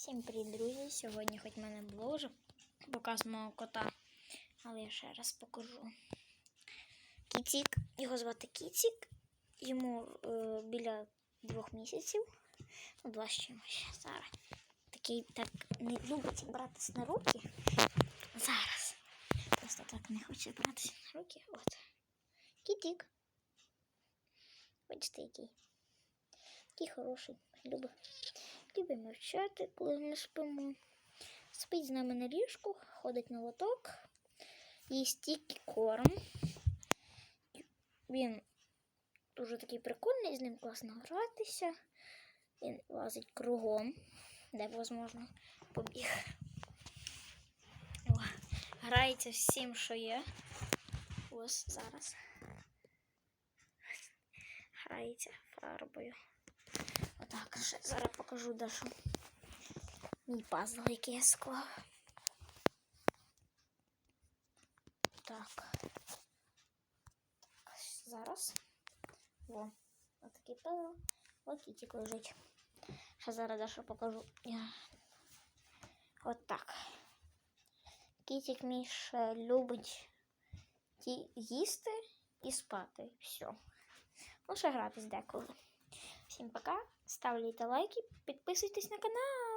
Всім привіт, друзі! Сьогодні хоч в мене було вже показ мого кота, але я ще раз покажу. Кіцік, його звати Кіцік, йому е, біля двох місяців, ну, два з чимось. Зараз. Такий так не любить братися на руки. Зараз. Просто так не хоче братися на руки. От. Кітік. Бачите, який. Який хороший. Любить. Любить мовчати, коли ми спимо. Спить з нами на ліжку, ходить на лоток, їсть тільки корм. Він дуже такий прикольний, з ним класно гратися. Він лазить кругом, де можна побіг. О, грається всім, що є. Ось зараз. Грається фарбою. Отак, ще зараз покажу Дашу. Мій пазл, який я склав. Так. так. Зараз. Во. Отакий пазл. О, кітик лежить. Ще зараз Дашу покажу. От так. Кітик мій ще любить їсти і спати. Все. Ну, ще гратись деколи. Всім пока. Ставляйте лайки, підписуйтесь на канал.